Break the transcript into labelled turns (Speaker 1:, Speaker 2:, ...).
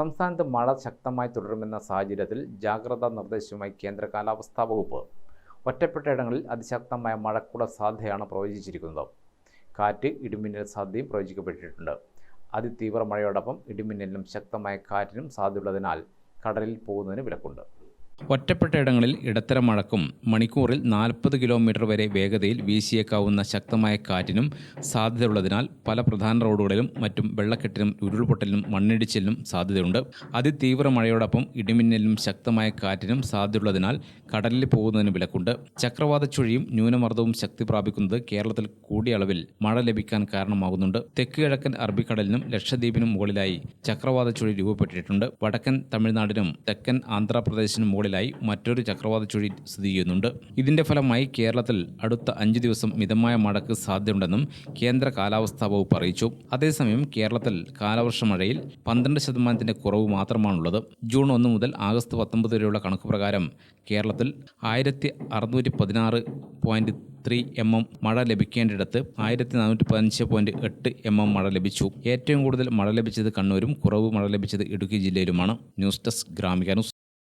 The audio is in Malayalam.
Speaker 1: സംസ്ഥാനത്ത് മഴ ശക്തമായി തുടരുമെന്ന സാഹചര്യത്തിൽ ജാഗ്രതാ നിർദ്ദേശവുമായി കേന്ദ്ര കാലാവസ്ഥാ വകുപ്പ് ഇടങ്ങളിൽ അതിശക്തമായ മഴക്കുള്ള സാധ്യതയാണ് പ്രവചിച്ചിരിക്കുന്നത് കാറ്റ് ഇടിമിന്നൽ സാധ്യതയും പ്രവചിക്കപ്പെട്ടിട്ടുണ്ട് അതിതീവ്ര മഴയോടൊപ്പം ഇടിമിന്നലിനും ശക്തമായ കാറ്റിനും സാധ്യതയുള്ളതിനാൽ കടലിൽ പോകുന്നതിന് വിലക്കുണ്ട്
Speaker 2: ഒറ്റപ്പെട്ട ഇടങ്ങളിൽ ഇടത്തരം മഴക്കും മണിക്കൂറിൽ നാൽപ്പത് കിലോമീറ്റർ വരെ വേഗതയിൽ വീശിയേക്കാവുന്ന ശക്തമായ കാറ്റിനും സാധ്യതയുള്ളതിനാൽ പല പ്രധാന റോഡുകളിലും മറ്റും വെള്ളക്കെട്ടിനും ഉരുൾപൊട്ടലിനും മണ്ണിടിച്ചിലിനും സാധ്യതയുണ്ട് അതിതീവ്ര മഴയോടൊപ്പം ഇടിമിന്നലിനും ശക്തമായ കാറ്റിനും സാധ്യതയുള്ളതിനാൽ കടലിൽ പോകുന്നതിന് വിലക്കുണ്ട് ചക്രവാത ചുഴിയും ന്യൂനമർദ്ദവും ശക്തി പ്രാപിക്കുന്നത് കേരളത്തിൽ കൂടിയ അളവിൽ മഴ ലഭിക്കാൻ കാരണമാകുന്നുണ്ട് തെക്ക് കിഴക്കൻ അറബിക്കടലിനും ലക്ഷദ്വീപിനും മുകളിലായി ചക്രവാത ചുഴി രൂപപ്പെട്ടിട്ടുണ്ട് വടക്കൻ തമിഴ്നാടിനും തെക്കൻ ആന്ധ്രാപ്രദേശിനും മുകളിൽ മുകളിലായി മറ്റൊരു ചക്രവാത ചുഴി സ്ഥിതി ചെയ്യുന്നുണ്ട് ഇതിന്റെ ഫലമായി കേരളത്തിൽ അടുത്ത അഞ്ച് ദിവസം മിതമായ മഴയ്ക്ക് സാധ്യതയുണ്ടെന്നും കേന്ദ്ര കാലാവസ്ഥാ വകുപ്പ് അറിയിച്ചു അതേസമയം കേരളത്തിൽ കാലവർഷ മഴയിൽ പന്ത്രണ്ട് ശതമാനത്തിന്റെ കുറവ് മാത്രമാണുള്ളത് ജൂൺ ഒന്ന് മുതൽ ആഗസ്റ്റ് പത്തൊമ്പത് വരെയുള്ള കണക്ക് പ്രകാരം കേരളത്തിൽ ആയിരത്തി അറുന്നൂറ്റി പതിനാറ് പോയിന്റ് ത്രീ എം എം മഴ ലഭിക്കേണ്ടിടത്ത് ആയിരത്തി നാനൂറ്റി പതിനഞ്ച് പോയിന്റ് എട്ട് എം എം മഴ ലഭിച്ചു ഏറ്റവും കൂടുതൽ മഴ ലഭിച്ചത് കണ്ണൂരും കുറവ് മഴ ലഭിച്ചത് ഇടുക്കി ജില്ലയിലുമാണ് ന്യൂസ് ഡെസ്ക് ഗ്രാമിക ന്യൂസ്